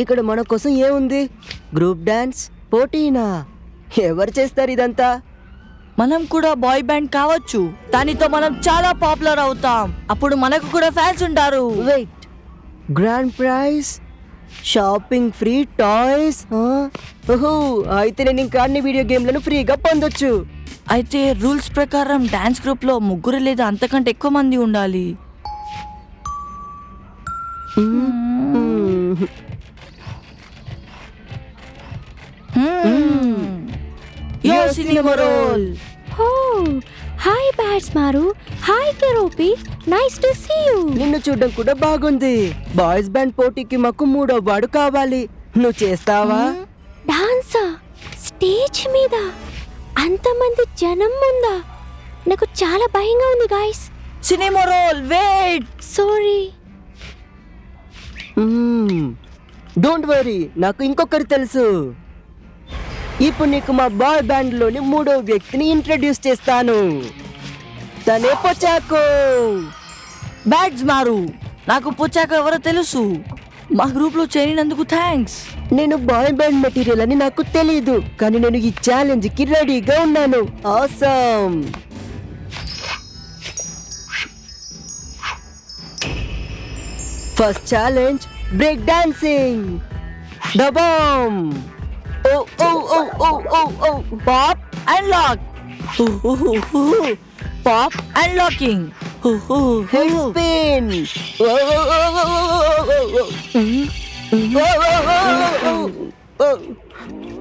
ఇక్కడ మన కోసం ఏముంది? Group dance? పోటీనా? ఎవరు చేస్తారు ఇదంతా? మనం కూడా బాయ్ బ్యాండ్ కావచ్చు. దానితో మనం చాలా పాపులర్ అవుతాం. అప్పుడు మనకు కూడా ఫ్యాన్స్ ఉంటారు. Wait. Grand prize? Shopping free toys ఓహో అయితే నేను ఇంకా అన్ని వీడియో గేమ్లను ఫ్రీగా పొందొచ్చు. అయితే రూల్స్ ప్రకారం డాన్స్ గ్రూప్లో ముగ్గురు లేదా అంతకంటే ఎక్కువ మంది ఉండాలి. Cinnamoroll hi Badtz Maru hi Keroppi nice to see you నిన్ను చూడడం కూడా బాగుంది. బాయ్స్ బ్యాండ్ పోటీకి మాకు మూడో వాడు కావాలి. నువ్వు చేస్తావా? డాన్సా స్టేజ్ మీద. అంతమంది జనం ముందా నాకు చాలా భయంగా ఉంది guys Cinnamoroll wait sorry don't worry నాకు ఇంకొకరు తెలుసు. ఇప్పుడు నీకు మా బాయ్ బ్యాండ్లోని మూడో వ్యక్తిని ఇంట్రడ్యూస్ చేస్తాను. తనే పొచాకో. బ్యాగ్స్ మారు. నాకు పుచ్చాక ఎవరో తెలుసు. మా గ్రూప్లో చేరినందుకు థ్యాంక్స్. నేను బాయ్ బ్యాండ్ మెటీరియల్ అని నాకు తెలియదు కానీ నేను ఈ ఛాలెంజ్కి రెడీగా ఉన్నాను. Awesome. First challenge break dancing. Oh, oh, oh, oh, oh, oh. Bob, unlock. Hoo, hoo, hoo, hoo. Bob, unlocking. Hoo, hoo. Spin. Whoa, whoa, whoa, whoa, whoa, whoa. Hmm. Whoa, whoa,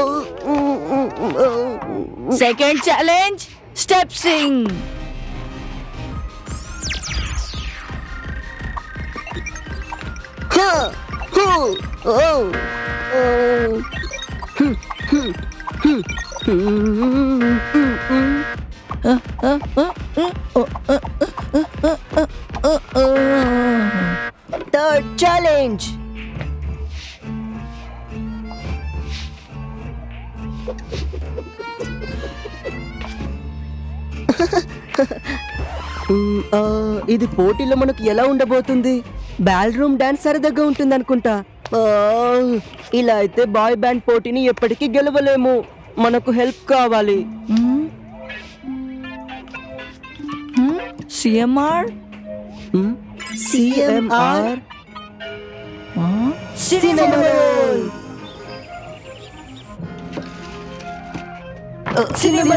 whoa, whoa, whoa. Second challenge, step sing. Huh, huh, oh, oh. Third challenge. ఇది పోటీలో మనకు ఎలా ఉండబోతుంది బ్యాల్ room dance సరదాగా ఉంటుంది అనుకుంటా ఇలా అయితే బాయ్ బ్యాండ్ పోటీని ఎప్పటికీ గెలవలేము. మనకు హెల్ప్ కావాలి. CMR? CMR? Cinema